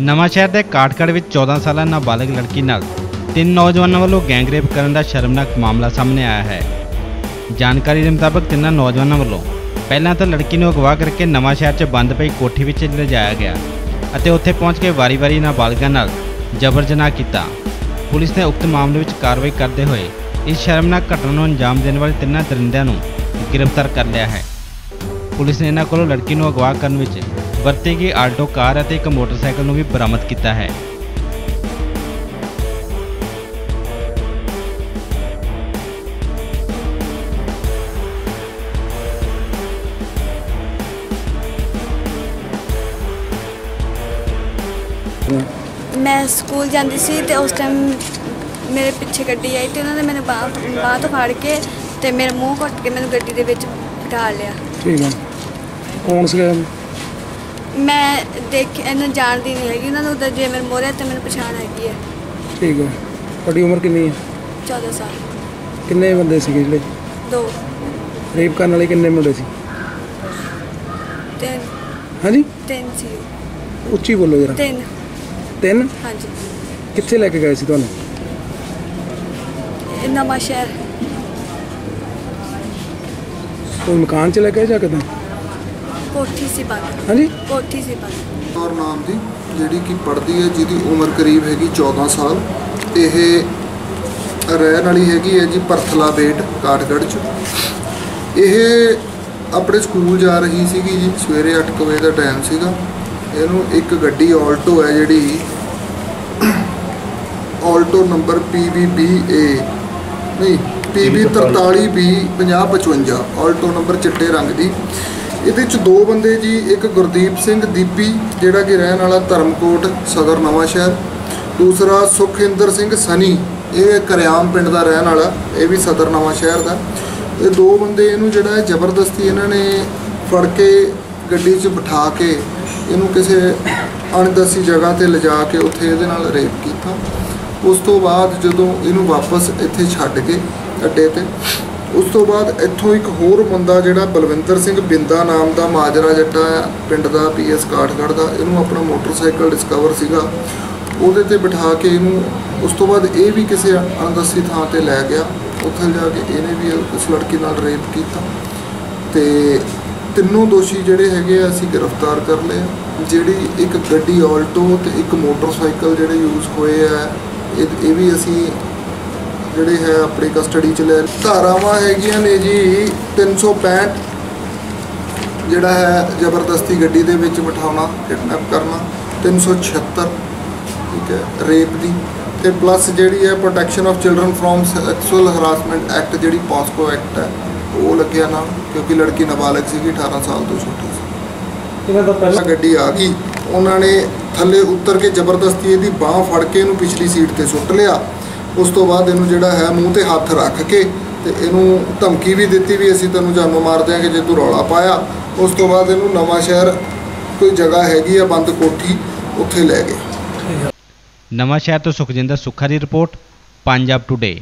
ਨਵਾਂਸ਼ਹਿਰ ਦੇ ਕਾਠਗੜ੍ਹ ਵਿੱਚ 14 ਸਾਲਾ ਨਾਬਾਲਗ ਲੜਕੀ ਨਾਲ ਤਿੰਨ ਨੌਜਵਾਨਾਂ ਵੱਲੋਂ ਗੈਂਗਰੇਪ ਕਰਨ ਦਾ ਸ਼ਰਮਨਾਕ ਮਾਮਲਾ ਸਾਹਮਣੇ ਆਇਆ ਹੈ। ਜਾਣਕਾਰੀ ਦੇ ਮੁਤਾਬਕ ਤਿੰਨਾਂ ਨੌਜਵਾਨਾਂ ਵੱਲੋਂ ਪਹਿਲਾਂ ਤਾਂ ਲੜਕੀ ਨੂੰ ਅਗਵਾ ਕਰਕੇ ਨਵਾਂਸ਼ਹਿਰ 'ਚ ਬੰਦ ਪਈ ਕੋਠੀ ਵਿੱਚ ਲਿਜਾਇਆ ਗਿਆ ਅਤੇ ਉੱਥੇ ਪਹੁੰਚ ਕੇ ਵਾਰੀ-ਵਾਰੀ ਨਾਬਾਲਗਾਂ ਨਾਲ ਜਬਰ ਜਨਾਹ ਕੀਤਾ। ਪੁਲਿਸ ਨੇ ਉਕਤ ਮਾਮਲੇ ਵਿੱਚ ਕਾਰਵਾਈ ਕਰਦੇ ਹੋਏ ਇਸ ਸ਼ਰਮਨਾਕ ਘਟਨਾ ਨੂੰ ਅੰਜਾਮ ਦੇਣ ਵਾਲੇ ਤਿੰਨਾਂ ਦਰਿੰਦਿਆਂ ਨੂੰ ਗ੍ਰਿਫਤਾਰ ਕਰ ਲਿਆ ਹੈ। ਪੁਲਿਸ ਨੇ ਇਹਨਾਂ ਕੋਲੋਂ ਲੜਕੀ ਨੂੰ ਅਗਵਾ ਕਰਨ ਵਿੱਚ ਵਰਤੀ ਗਈ ਆਲਟੋ ਕਾਰ ਅਤੇ ਇੱਕ ਮੋਟਰਸਾਈਕਲ ਨੂੰ ਵੀ ਬਰਾਮਦ ਕੀਤਾ ਹੈ। ਮੈਂ ਸਕੂਲ ਜਾਂਦੀ ਸੀ ਤੇ ਉਸ ਟਾਈਮ ਮੇਰੇ ਪਿੱਛੇ ਗੱਡੀ ਆਈ ਤੇ ਉਹਨਾਂ ਨੇ ਮੈਨੂੰ ਬਾਹ ਬਾਹ ਤੋਂ ਫੜ ਕੇ ਤੇ ਮੇਰਾ ਮੂੰਹ ਘੁੱਟ ਕੇ ਮੈਨੂੰ ਗੱਡੀ ਦੇ ਵਿੱਚ ਬਿਠਾ ਲਿਆ। ਠੀਕ ਹੈ। ਕੌਣ ਸੀਗਾ ਮੈਂ ਦੇਖ ਇਹਨੂੰ ਜਾਣਦੀ ਨਹੀਂ ਹੈਗੀ ਉਹਨਾਂ ਨੂੰ ਤਾਂ ਜੇ ਮੇਰੇ ਮੋਰੇ ਤੇ ਮੈਨੂੰ ਪਛਾਣ ਹੈਗੀ ਹੈ। ਠੀਕ ਹੈ। ਤੁਹਾਡੀ ਉਮਰ ਕਿੰਨੀ ਹੈ? 14 ਸਾਲ। ਕਿੰਨੇ ਬੰਦੇ ਸੀਗੇ ਜਿਹੜੇ? ਦੋ। ਰੇਪ ਕਰਨ ਵਾਲੇ ਕਿੰਨੇ ਮੁੰਡੇ ਸੀ? ਤਿੰਨ। ਹਾਂਜੀ? ਤਿੰਨ ਸੀ ਉੱਚੀ ਬੋਲੋ ਜਰਾ। ਤਿੰਨ। ਤਿੰਨ? ਹਾਂਜੀ। ਕਿੱਥੇ ਲੈ ਕੇ ਗਏ ਸੀ ਤੁਹਾਨੂੰ? ਇਹ ਨਵਾਂ ਸ਼ਹਿਰ। ਕੋਈ ਮਕਾਨ ਚ ਲੈ ਕੇ ਜਾਂ ਕਿਦਾਂ? ਕੋਠੀ ਸੀ ਬੰਦ ਹਾਂਜੀ? ਕੋਠੀ ਸੀ ਬੰਦ ਔਰ ਨਾਮ ਦੀ ਜਿਹੜੀ ਕਿ ਪੜ੍ਹਦੀ ਹੈ ਜਿਹਦੀ ਉਮਰ ਕਰੀਬ ਹੈਗੀ 14 ਸਾਲ। ਇਹ ਰਹਿਣ ਵਾਲੀ ਹੈਗੀ ਹੈ ਜੀ ਪਰਥਲਾ ਬੇਟ ਕਾਠਗੜ੍ਹ ਚ। ਇਹ ਆਪਣੇ ਸਕੂਲ ਜਾ ਰਹੀ ਸੀਗੀ ਜੀ ਸਵੇਰੇ 8 ਕੁ ਵਜੇ ਦਾ ਟਾਈਮ ਸੀਗਾ। ਇਹਨੂੰ ਇੱਕ ਗੱਡੀ ਆਲਟੋ ਹੈ ਜਿਹੜੀ ਆਲਟੋ ਨੰਬਰ PVBA ਨਹੀਂ PB 43B 5055 ਆਲਟੋ ਨੰਬਰ ਚਿੱਟੇ ਰੰਗ ਦੀ। ਇਹਦੇ ਚ ਦੋ ਬੰਦੇ ਜੀ, ਇੱਕ ਗੁਰਦੀਪ ਸਿੰਘ ਦੀਪੀ, ਜਿਹੜਾ ਕਿ ਰਹਿਣ ਵਾਲਾ ਧਰਮਕੋਟ ਸਦਰ ਨਵਾਂ ਸ਼ਹਿਰ। ਦੂਸਰਾ ਸੁਖਿੰਦਰ ਸਿੰਘ ਸਨੀ, ਇਹ ਕਰਿਆਮ ਪਿੰਡ ਦਾ ਰਹਿਣ ਵਾਲਾ, ਇਹ ਵੀ ਸਦਰ ਨਵਾਂ ਸ਼ਹਿਰ ਦਾ। ਇਹ ਦੋ ਬੰਦੇ ਇਹਨੂੰ ਜਿਹੜਾ ਜ਼ਬਰਦਸਤੀ ਇਹਨਾਂ ਨੇ ਫੜ ਕੇ ਗੱਡੀ 'ਚ ਬਿਠਾ ਕੇ ਇਹਨੂੰ ਕਿਸੇ ਅਣਦਸੀ ਜਗ੍ਹਾ ਤੇ ਲਿਜਾ ਕੇ ਉੱਥੇ ਇਹਦੇ ਨਾਲ ਰੇਪ ਕੀਤਾ। ਉਸ ਤੋਂ ਬਾਅਦ ਜਦੋਂ ਇਹਨੂੰ ਵਾਪਸ ਇੱਥੇ ਛੱਡ ਕੇ ਅੱਡੇ ਤੇ ਉਸ ਤੋਂ ਬਾਅਦ ਇੱਥੋਂ ਇੱਕ ਹੋਰ ਬੰਦਾ ਜਿਹੜਾ ਬਲਵਿੰਦਰ ਸਿੰਘ ਬਿੰਦਾ ਨਾਮ ਦਾ ਮਾਜਰਾ ਜੱਟਾ ਹੈ, ਪਿੰਡ ਦਾ ਪੀਐਸ ਕਾਠਗੜ੍ਹ ਦਾ ਇਹਨੂੰ ਆਪਣਾ ਮੋਟਰਸਾਈਕਲ ਡਿਸਕਵਰ ਸੀਗਾ। ਉਹਦੇ ਤੇ ਬਿਠਾ ਕੇ ਇਹਨੂੰ ਉਸ ਤੋਂ ਬਾਅਦ ਇਹ ਵੀ ਕਿਸੇ ਅਣਦਸੀ ਥਾਂ ਤੇ ਲੈ ਗਿਆ। ਉੱਥੇ ਜਾ ਕੇ ਇਹਨੇ ਵੀ ਉਸ ਲੜਕੀ ਨਾਲ ਰੇਪ ਕੀਤਾ। ਤੇ ਤਿੰਨੋਂ ਦੋਸ਼ੀ ਜਿਹੜੇ ਹੈਗੇ ਆ ਅਸੀਂ ਗ੍ਰਿਫਤਾਰ ਕਰ ਲਏ। ਜਿਹੜੀ ਇੱਕ ਗੱਡੀ ਆਲਟੋ ਤੇ ਇੱਕ ਮੋਟਰਸਾਈਕਲ ਜਿਹੜੇ ਯੂਜ਼ ਹੋਏ ਆ ਇਹ ਇਹ ਵੀ ਅਸੀਂ ਜਿਹੜੇ ਹੈ ਆਪਣੀ ਕਸਟਡੀ ਚ ਲੈ ਧਾਰਾਵਾਂ ਹੈਗੀਆਂ ਨੇ ਜੀ 365 ਜਿਹੜਾ ਹੈ ਜ਼ਬਰਦਸਤੀ ਗੱਡੀ ਦੇ ਵਿੱਚ ਬਿਠਾਉਣਾ ਕਿਡਨੈਪ ਕਰਨਾ 376 ਠੀਕ ਹੈ ਰੇਪ ਦੀ। ਤੇ ਪਲੱਸ ਜਿਹੜੀ ਹੈ protection of children from sexual harassment act ਜਿਹੜੀ ਪਾਸਕੋ ਐਕਟ ਹੈ ਉਹ ਲੱਗਿਆ ਨਾ ਕਿਉਂਕਿ ਲੜਕੀ ਨਾਬਾਲਗ ਸੀਗੀ 18 ਸਾਲ ਤੋਂ ਛੋਟੀ ਸੀ। ਇਹਨਾਂ ਦਾ ਪਹਿਲਾ ਗੱਡੀ ਆ ਗਈ। ਉਹਨਾਂ ਨੇ ਥੱਲੇ ਉੱਤਰ ਕੇ ਜ਼ਬਰਦਸਤੀ ਇਹਦੀ ਬਾਹ ਫੜ ਕੇ ਇਹਨੂੰ ਪਿਛਲੀ ਸੀਟ ਤੇ ਸੁੱਟ ਲਿਆ। ਉਸ ਤੋਂ ਬਾਅਦ ਇਹਨੂੰ ਜਿਹੜਾ ਹੈ ਮੂੰਹ ਤੇ ਹੱਥ ਰੱਖ ਕੇ ਤੇ ਇਹਨੂੰ ਧਮਕੀ ਵੀ ਦਿੱਤੀ ਵੀ ਅਸੀਂ ਤੈਨੂੰ ਜਾਨੋਂ ਮਾਰ ਦਿਆਂਗੇ ਜੇ ਤੂੰ ਰੌਲਾ ਪਾਇਆ। ਉਸ ਤੋਂ ਬਾਅਦ ਇਹਨੂੰ ਨਵਾਂ ਸ਼ਹਿਰ ਕੋਈ ਜਗ੍ਹਾ ਹੈਗੀ ਆ ਬੰਦ ਕੋਠੀ, ਉੱਥੇ ਲੈ ਗਏ। ਨਵਾਂ ਸ਼ਹਿਰ ਤੋਂ ਸੁਖਜਿੰਦਰ ਸੁੱਖਾ ਦੀ ਰਿਪੋਰਟ, ਪੰਜਾਬ ਟੁਡੇ